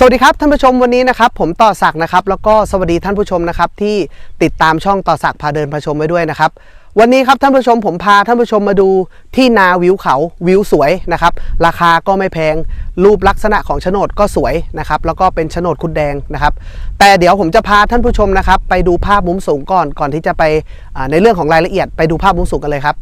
สวัสดีครับท่านผู้ชมวันนี้นะครับผมต่อศักนะครับแล้วก็สวัสดีท่านผู้ชมนะครับที่ติดตามช่องต่อศักพาเดินพาชมไว้ด้วยนะครับวันนี้ครับท่านผู้ชมผมพาท่านผู้ชมมาดูที่นาวิวเขาวิวสวยนะครับราคาก็ไม่แพงรูปลักษณะของโฉนดก็สวยนะครับแล้วก็เป็นโฉนดคุดแดงนะครับแต่เดี๋ยวผมจะพาท่านผู้ชมนะครับไปดูภาพมุมสูงก่อนก่อนที่จะไปในเรื่องของรายละเอียดไปดูภาพมุมสูงกันเลยครับ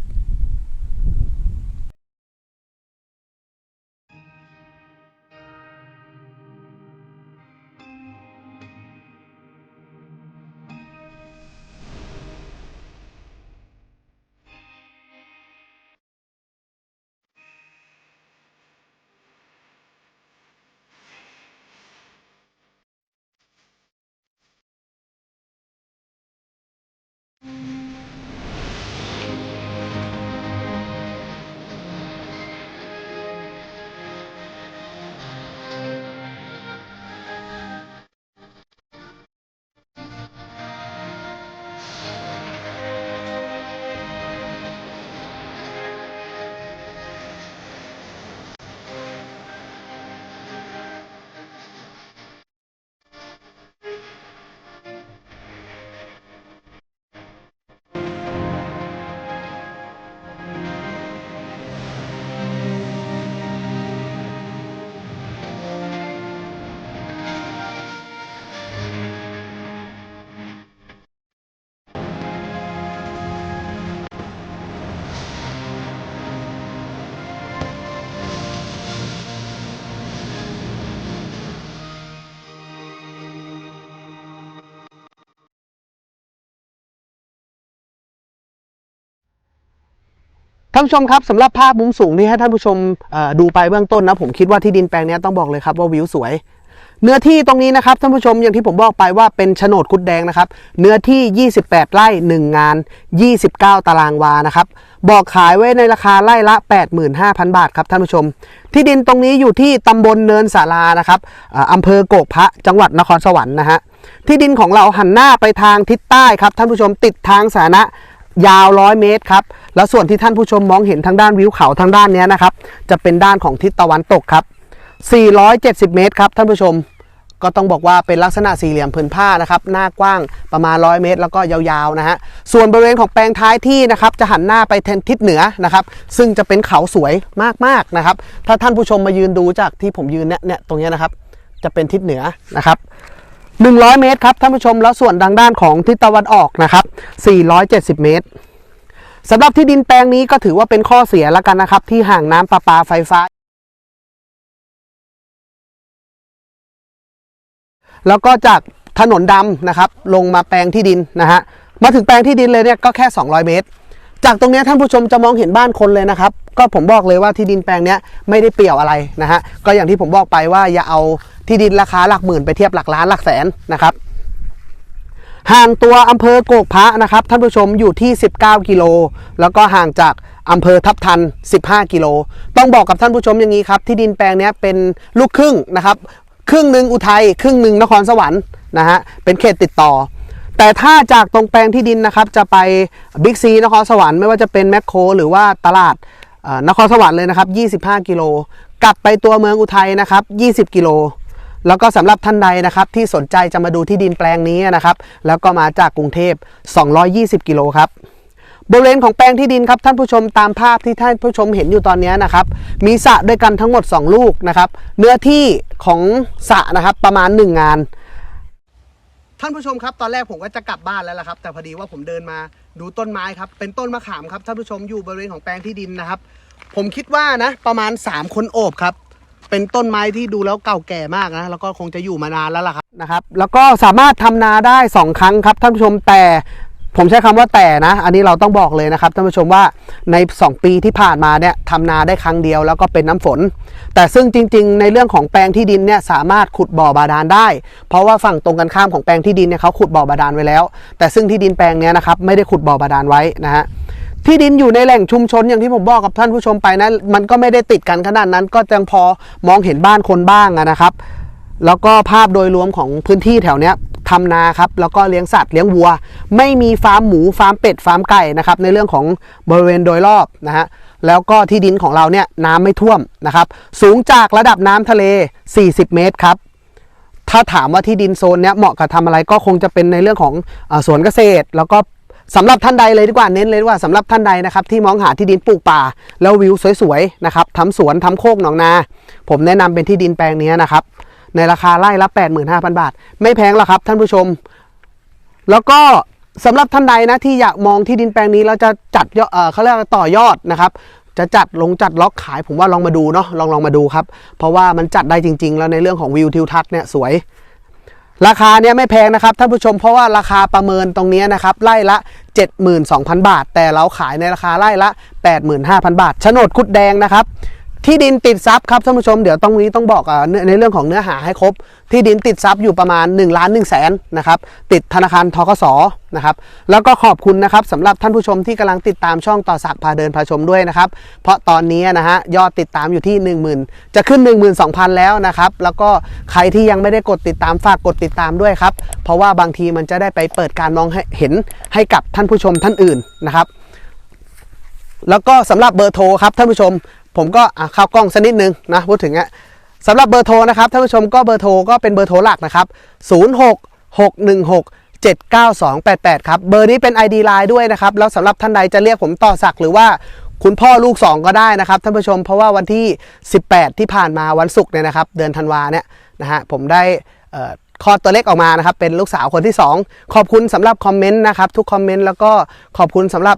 ท่านผู้ชมครับสำหรับภาพมุมสูงที่ให้ท่านผู้ชมดูไปเบื้องต้นนะผมคิดว่าที่ดินแปลงนี้ต้องบอกเลยครับว่าวิวสวย เนื้อที่ตรงนี้นะครับท่านผู้ชมอย่างที่ผมบอกไปว่าเป็นโฉนดคุดแดงนะครับ เนื้อที่ 28 ไร่ 1 งาน 29 ตารางวานะครับบอกขายไว้ในราคาไร่ละ 85,000 บาทครับท่านผู้ชม ที่ดินตรงนี้อยู่ที่ตำบลเนินสารานะครับอ่าอำเภอโกกพระจังหวัดนครสวรรค์นะฮะที่ดินของเราหันหน้าไปทางทิศใต้ครับท่านผู้ชมติดทางสาธารณะยาว 100 เมตรครับ แล้วส่วนที่ท่านผู้ชมมองเห็นทางด้านวิวเขาทางด้านนี้นะครับ จะเป็นด้านของทิศตะวันตกครับ 470 เมตรครับท่านผู้ชม ก็ต้องบอกว่าเป็นลักษณะสี่เหลี่ยมผืนผ้านะครับ หน้ากว้างประมาณ 100 เมตร แล้วก็ยาวๆนะฮะ ส่วนบริเวณของแปลงท้ายที่นะครับ จะหันหน้าไปทางทิศเหนือนะครับ ซึ่งจะเป็นเขาสวยมากๆนะครับ ถ้าท่านผู้ชมมายืนดูจากที่ผมยืนเนี่ยเนี่ยตรงเนี้ยนะครับ จะเป็นทิศเหนือนะครับ100 เมตรครับท่านผู้ชมแล้วส่วนดังด้านของทิศตะวันออกนะครับ 470 เมตร สำหรับที่ดินแปลงนี้ก็ถือว่าเป็นข้อเสียแล้วกันนะครับ ที่ห่างน้ำประปาไฟฟ้า แล้วก็จากถนนดำนะครับ ลงมาแปลงที่ดินนะฮะมาถึงแปลงที่ดินเลยเนี่ยก็แค่ 200 เมตร จากตรงนี้ท่านผู้ชมจะมองเห็นบ้านคนเลยนะครับ ก็ผมบอกเลยว่าที่ดินแปลงเนี้ยไม่ได้เปี่ยวอะไรนะฮะก็อย่างที่ผมบอกไปว่าอย่าเอาที่ดินราคาหลักหมื่นไปเทียบหลักล้านหลักแสนนะครับ ห่างตัวอำเภอโกกพระนะครับท่านผู้ชมอยู่ที่ 19 กิโล แล้วก็ห่างจากอำเภอทับทัน 15 กิโล ต้องบอกกับท่านผู้ชมอย่างนี้ครับ ที่ดินแปลงนี้เป็นลูกครึ่งนะครับ ครึ่งหนึ่งอุทัย ครึ่งหนึ่งนครสวรรค์นะฮะ เป็นเขตติดต่อ แต่ถ้าจากตรงแปลงที่ดินนะครับจะไปบิ๊กซีนครสวรรค์ไม่ว่าจะเป็นแมคโคร หรือว่าตลาดนครสวรรค์เลยนะครับ 25 กิโล กลับไปตัวเมืองอุทัยนะครับ 20 กิโล แล้วก็สำหรับท่านใดนะครับที่สนใจจะมาดูที่ดินแปลงนี้นะครับ แล้วก็มาจากกรุงเทพ 220 กิโลครับบริเวณของแปลงที่ดินครับท่านผู้ชมตามภาพที่ท่านผู้ชมเห็นอยู่ตอนนี้นะครับ มีสระด้วยกันทั้งหมด 2 ลูกนะครับ เนื้อที่ของสระนะครับประมาณ 1 งาน ท่านผู้ชมครับ ตอนแรกผมก็จะกลับบ้านแล้วล่ะครับ แต่พอดีว่าผมเดินมาดูต้นไม้ครับ เป็นต้นมะขามครับท่านผู้ชมอยู่บริเวณของแปลงที่ดินนะครับ ผมคิดว่านะประมาณ 3 คนโอบครับ เป็นต้นไม้ที่ดูแล้วเก่าแก่มากนะ แล้วก็คงจะอยู่มานานแล้วล่ะครับนะครับ แล้วก็สามารถทำนาได้ 2 ครั้งครับท่านผู้ชมแต่ผมใช้คำว่าแต่นะ อันนี้เราต้องบอกเลยนะครับท่านผู้ชมว่าใน 2 ปีที่ผ่านมาเนี่ยทำนาได้ครั้งเดียวแล้วก็เป็นน้ำฝน แต่ซึ่งจริง ๆ ในเรื่องของแปลงที่ดินเนี่ยสามารถขุดบ่อบาดาลได้ เพราะว่าฝั่งตรงกันข้ามของแปลงที่ดินเนี่ยเขาขุดบ่อบาดาลไว้แล้ว แต่ซึ่งที่ดินแปลงเนี้ยนะครับไม่ได้ขุดบ่อบาดาลไว้นะฮะ ที่ดินอยู่ในแหล่งชุมชนอย่างที่ผมบอกกับท่านผู้ชมไปนะมันก็ไม่ได้ติดกันขนาดนั้น ก็ยังพอมองเห็นบ้านคนบ้างนะครับ แล้วก็ภาพโดยรวมของพื้นที่แถวเนี้ยทำนาครับแล้วก็เลี้ยงสัตว์เลี้ยงวัว ไม่มีฟาร์มหมูฟาร์มเป็ดฟาร์มไก่นะครับในเรื่องของบริเวณโดยรอบนะฮะแล้วก็ที่ดินของเราเนี่ยน้ำไม่ท่วมนะครับสูงจากระดับน้ำทะเล 40 เมตรครับถ้าถามว่าที่ดินโซนเนี้ยเหมาะกับทำอะไรก็คงจะเป็นในเรื่องของอสวนเกษตร แล้วก็ สำหรับท่านใดเลยดีกว่าเน้นเลยดีกว่าสำหรับท่านใดนะครับที่มองหาที่ดินปลูกป่า แล้ววิวสวยๆนะครับทำสวนทำโคกหนองนา ผมแนะนำเป็นที่ดินแปลงนี้นะครับในราคาไร่ละ 85,000 บาท ไม่แพงหรอกครับท่านผู้ชม แล้วก็สำหรับท่านใดนะที่อยากมองที่ดินแปลงนี้แล้วจะจัดยอดเอ่อเขาเรียกว่าต่อยอดนะครับจะจัดลงจัดล็อกขายผมว่าลองมาดูเนาะลองลองมาดูครับ เพราะว่ามันจัดได้จริง ๆ แล้วในเรื่องของวิวทิวทัศน์เนี่ยสวย ราคาเนี้ยไม่แพงนะครับท่านผู้ชมเพราะว่าราคาประเมินตรงนี้นะครับไล่ละ 72,000 บาท แต่เราขายในราคาไล่ละ 85,000 บาทโฉนดคุดแดงนะครับ ที่ดินติดซับครับท่านผู้ชมเดี๋ยวต้องนี้ต้องบอกในเรื่องของเนื้อหาให้ครบ ที่ดินติดซับอยู่ประมาณ1ล้าน1แสนนะครับติดธนาคารทกสนะครับแล้วก็ขอบคุณนะครับสำหรับท่านผู้ชมที่กำลังติดตามช่องต่อสักพาเดินพาชมด้วยนะครับเพราะตอนนี้นะฮะยอดติดตามอยู่ที่ 10,000 จะขึ้น 12,000 แล้วนะครับแล้วก็ใครที่ยังไม่ได้กดติดตามฝากกดติดตามด้วยครับเพราะว่าบางทีมันจะได้ไปเปิดการมองหเห็นให้กับท่านผู้ชมท่านอื่นนะครับแล้วก็สำหรับเบอร์โทรครับท่านผู้ชม ผมก็อะเข้ากล้องสักนิดนึงนะพูดถึงอะสำหรับเบอร์โทรนะครับท่านผู้ชมก็เบอร์โทรก็เป็นเบอร์โทรหลักนะครับ 06 616 79288 ครับ เบอร์นี้เป็น ID Line ด้วยนะครับ แล้วสำหรับท่านใดจะเรียกผมต่อสักหรือว่าคุณพ่อลูก 2 ก็ได้นะครับท่านผู้ชมเพราะว่าวันที่ 18 ที่ผ่านมาวันศุกร์เนี่ยนะครับ เดือนธันวาเนี่ยนะฮะผมได้เอ่อคลอดตัวเล็กออกมานะครับ เป็นลูกสาวคนที่ 2 ขอบคุณสำหรับคอมเมนต์นะครับ ทุกคอมเมนต์แล้วก็ขอบคุณสำหรับ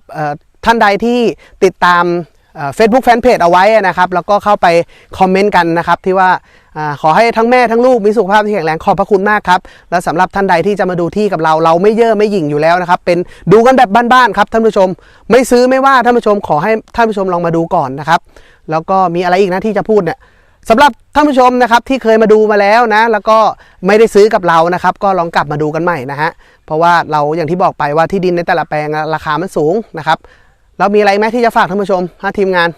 ท่านใดที่ติดตาม เฟซบุ๊กแฟนเพจเอาไว้นะครับ แล้วก็เข้าไปคอมเมนต์กันนะครับที่ว่าอขอให้ทั้งแม่ทั้งลูกมีสุขภาพที่แข็งแรงขอบพระคุณมากครับ และสำหรับท่านใดที่จะมาดูที่กับเราเราไม่เย่อไม่หยิ่งอยู่แล้วนะครับ เป็นดูกันแบบบ้านๆครับท่านผู้ชม ไม่ซื้อไม่ว่าท่านผู้ชมขอให้ท่านผู้ชมลองมาดูก่อนนะครับ แล้วก็มีอะไรอีกนะที่จะพูดเนี่ยสำหรับท่านผู้ชมนะครับที่เคยมาดูมาแล้วนะ แล้วก็ไม่ได้ซื้อกับเรานะครับ ก็ลองกลับมาดูกันใหม่นะฮะเพราะว่าเราอย่างที่บอกไปว่าที่ดินในแต่ละแปลงราคามันสูงนะครับ แล้วมีอะไรไหมที่จะฝากท่านผู้ชมฮะทีมงาน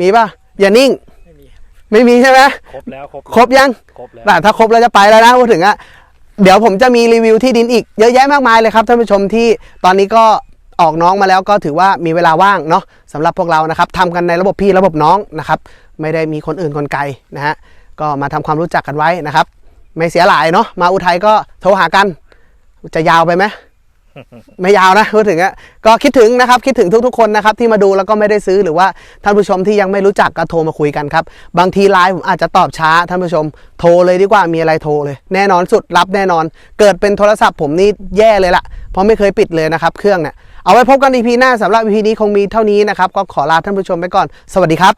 มีป่ะอย่านิ่ง ไม่มีไม่มีใช่ไหมครบแล้วครบครบยังครบแล้วน่ะถ้าครบเราจะไปแล้วนะพูดถึงอะเดี๋ยวผมจะมีรีวิวที่ดินอีกเยอะแยะมากมายเลยครับท่านผู้ชมที่ตอนนี้ก็ออกน้องมาแล้วก็ถือว่ามีเวลาว่างเนาะสำหรับพวกเรานะครับทำกันในระบบพี่ระบบน้องนะครับ ไม่ได้มีคนอื่นคนไกลนะฮะก็มาทำความรู้จักกันไว้นะครับ ไม่เสียหลายเนาะมาอุทัยก็โทรหากัน จะยาวไปไหม ไม่ยาวนะพูดถึงอะก็คิดถึงนะครับ คิดถึงทุกๆคนนะครับ ที่มาดูแล้วก็ไม่ได้ซื้อหรือว่าท่านผู้ชมที่ยังไม่รู้จักก็โทรมาคุยกันครับ บางทีไลน์ผมอาจจะตอบช้าท่านผู้ชม โทรเลยดีกว่ามีอะไรโทรเลย แน่นอนสุดรับแน่นอน เกิดเป็นโทรศัพท์ผมนี่แย่เลยละเพราะไม่เคยปิดเลยนะครับ เครื่องเนี่ยเอาไว้พบกันอีพีหน้าสำหรับอีพีนี้คงมีเท่านี้นะครับก็ขอลาท่านผู้ชมไปก่อน สวัสดีครับ